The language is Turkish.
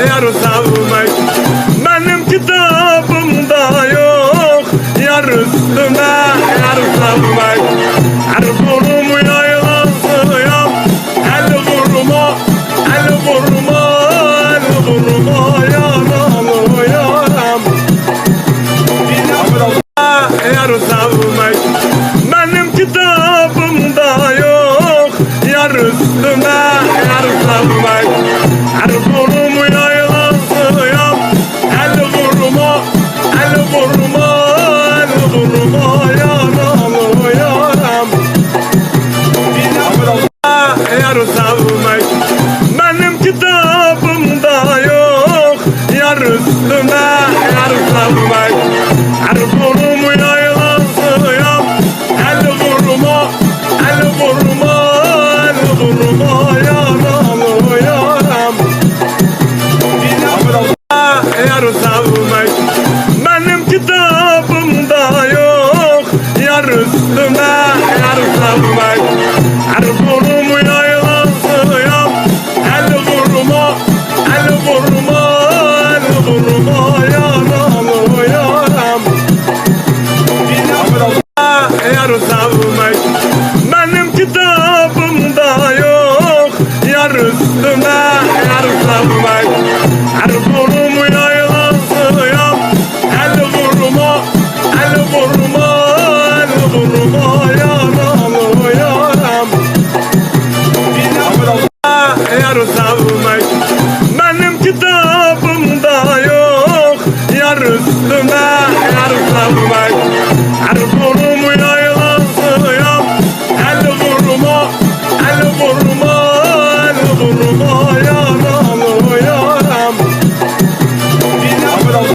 yar sevmek Benim kitabımda yok Yar üstüne yar sevmek Erzurum yaylasıyam El vurma, el vurma, el vurma Yaralı Yar sevmek Benim kitabımda yok Yar Erzurum El vurumu yaylasıyam El vurma El vurma El vurma yaralı yaram. Yar sevmek Benim kitabımda yok. Yar üstüme yar sevmek. El vurumu yaylasıyam El vurma El vurma El vurma yar savmış Benim kitabımda yok. Yar üstüme yar savmış Erzurum yaylası yap. El vurma el vurma el vurma yaralı yaram. Yar savmış Benim kitabımda yok. Yar üstüme